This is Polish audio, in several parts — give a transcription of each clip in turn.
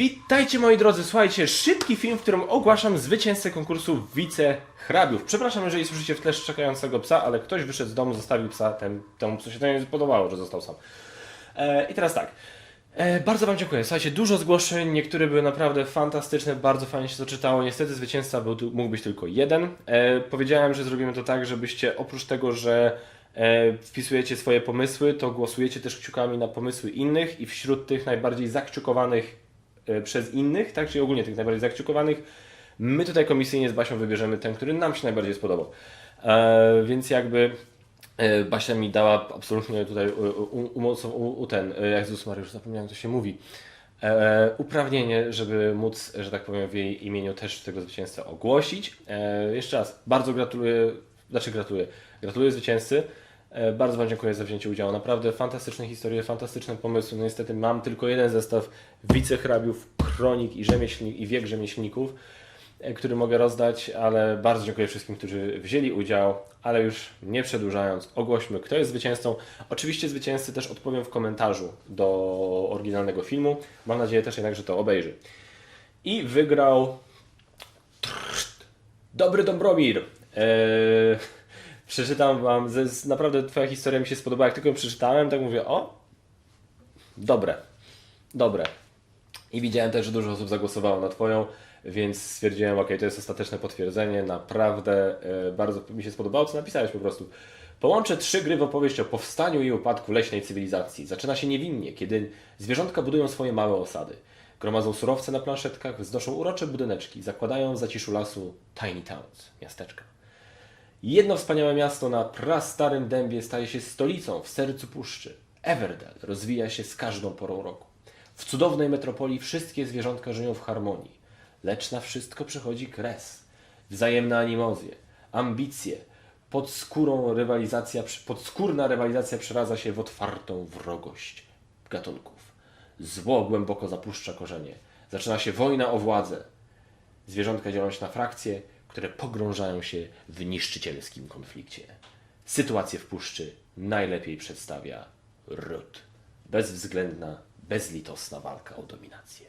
Witajcie moi drodzy, słuchajcie, szybki film, w którym ogłaszam zwycięzcę konkursu Wice Hrabiów. Przepraszam, jeżeli słyszycie w tle szczekającego psa, ale ktoś wyszedł z domu, zostawił psa ten, temu psu się to nie podobało, że został sam. E, I teraz tak. E, bardzo Wam dziękuję. Słuchajcie, dużo zgłoszeń, niektóre były naprawdę fantastyczne, bardzo fajnie się to czytało. Niestety zwycięzca był, mógł być tylko jeden. E, powiedziałem, że zrobimy to tak, żebyście oprócz tego, że e, wpisujecie swoje pomysły, to głosujecie też kciukami na pomysły innych i wśród tych najbardziej zakciukowanych przez innych, tak, czyli ogólnie tych najbardziej zakciukowanych, my tutaj komisyjnie z Basią wybierzemy ten, który nam się najbardziej spodobał. E, więc jakby e, Basia mi dała absolutnie tutaj umocą, u, u ten, e, Jezus Mariusz, zapomniałem, co się mówi, e, uprawnienie, żeby móc, że tak powiem, w jej imieniu też tego zwycięzcę ogłosić. E, jeszcze raz, bardzo gratuluję, znaczy gratuluję, gratuluję zwycięzcy. E, Bardzo Wam dziękuję za wzięcie udziału. Naprawdę fantastyczne historie, fantastyczne pomysły. No niestety mam tylko jeden zestaw wicehrabiów, kronik i, rzemieślni, i wiek rzemieślników, e, który mogę rozdać, ale bardzo dziękuję wszystkim, którzy wzięli udział. Ale już nie przedłużając, ogłośmy, kto jest zwycięzcą. Oczywiście zwycięzcy też odpowiem w komentarzu do oryginalnego filmu. Mam nadzieję też jednak, że to obejrzy. I wygrał Dobry Dobromir. Eee, przeczytam wam, z, naprawdę twoja historia mi się spodobała. Jak tylko ją przeczytałem, tak mówię, o, dobre, dobre. I widziałem też, że dużo osób zagłosowało na twoją, więc stwierdziłem, ok, to jest ostateczne potwierdzenie. Naprawdę e, bardzo mi się spodobało, co napisałeś po prostu. Połączę trzy gry w opowieść o powstaniu i upadku leśnej cywilizacji. Zaczyna się niewinnie, kiedy zwierzątka budują swoje małe osady. Gromadzą surowce na planszetkach, wznoszą urocze budyneczki, zakładają w zaciszu lasu tiny towns, miasteczka. Jedno wspaniałe miasto na prastarym dębie staje się stolicą w sercu puszczy. Everdell rozwija się z każdą porą roku. W cudownej metropolii wszystkie zwierzątka żyją w harmonii, lecz na wszystko przychodzi kres. Wzajemne animozje, ambicje, rywalizacja, podskórna rywalizacja przeradza się w otwartą wrogość gatunków. Zło głęboko zapuszcza korzenie. Zaczyna się wojna o władzę. Zwierzątka dzielą się na frakcje, które pogrążają się w niszczycielskim konflikcie. Sytuację w puszczy najlepiej przedstawia ród. Bezwzględna, bezlitosna walka o dominację.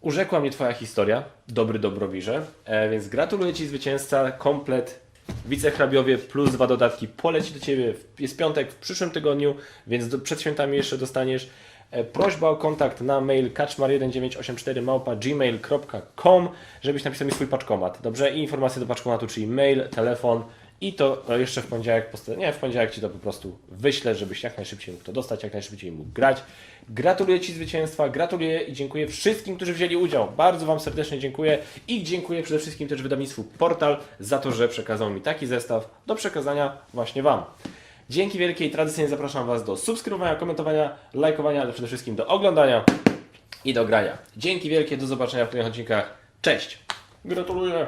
Urzekła mnie Twoja historia, dobry Dobrowirze, e, więc gratuluję Ci zwycięzca, komplet wicehrabiowie plus dwa dodatki poleci do Ciebie. Jest piątek w przyszłym tygodniu, więc do, przed świętami jeszcze dostaniesz. E, Prośba o kontakt na mail kaczmar1984 małpa gmail.com, żebyś napisał mi swój paczkomat. Dobrze? I informacje do paczkomatu, czyli mail, telefon i to jeszcze w poniedziałek, nie, w poniedziałek Ci to po prostu wyślę, żebyś jak najszybciej mógł to dostać, jak najszybciej mógł grać. Gratuluję Ci zwycięstwa, gratuluję i dziękuję wszystkim, którzy wzięli udział. Bardzo Wam serdecznie dziękuję i dziękuję przede wszystkim też wydawnictwu Portal za to, że przekazał mi taki zestaw do przekazania właśnie Wam. Dzięki wielkiej, tradycyjnie zapraszam Was do subskrybowania, komentowania, lajkowania, ale przede wszystkim do oglądania i do grania. Dzięki wielkie, do zobaczenia w kolejnych odcinkach. Cześć! Gratuluję!